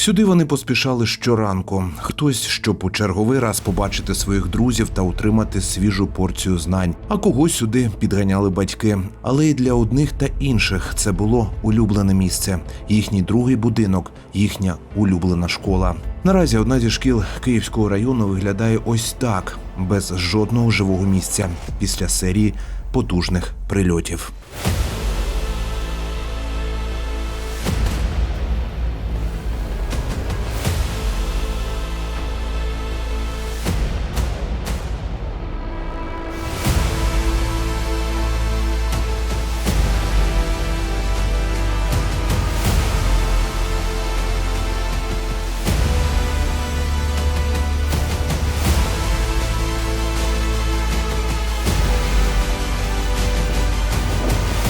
Сюди вони поспішали щоранку. Хтось, щоб у черговий раз побачити своїх друзів та утримати свіжу порцію знань, а когось сюди підганяли батьки. Але й для одних та інших це було улюблене місце, їхній другий будинок, їхня улюблена школа. Наразі одна зі шкіл Київського району виглядає ось так, без жодного живого місця після серії потужних прильотів.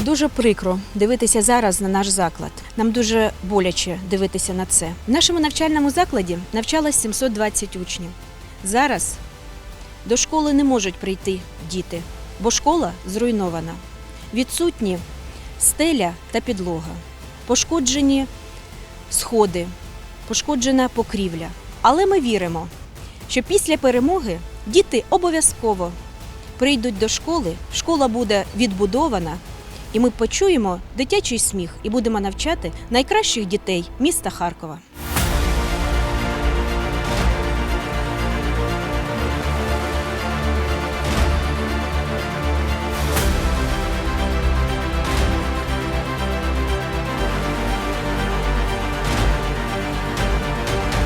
Дуже прикро дивитися зараз на наш заклад. Нам дуже боляче дивитися на це. В нашому навчальному закладі навчалось 720 учнів. Зараз до школи не можуть прийти діти, бо школа зруйнована. Відсутні стеля та підлога, пошкоджені сходи, пошкоджена покрівля. Але ми віримо, що після перемоги діти обов'язково прийдуть до школи, школа буде відбудована, і ми почуємо дитячий сміх і будемо навчати найкращих дітей міста Харкова.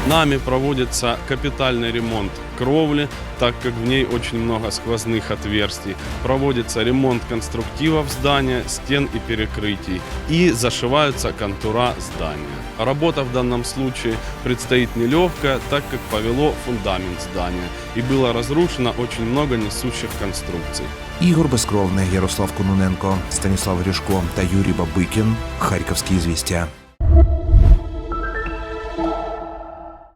Нами проводится капитальный ремонт кровли, так как в ней очень много сквозных отверстий. Проводится ремонт конструктивов здания, стен и перекрытий. И зашиваются контура здания. Работа в данном случае предстоит нелегкая, так как повело фундамент здания. И было разрушено очень много несущих конструкций. Ігор Безкровний, Ярослав Кононенко, Станіслав Ріжко та Юрій Бабикін. Харківські звістя.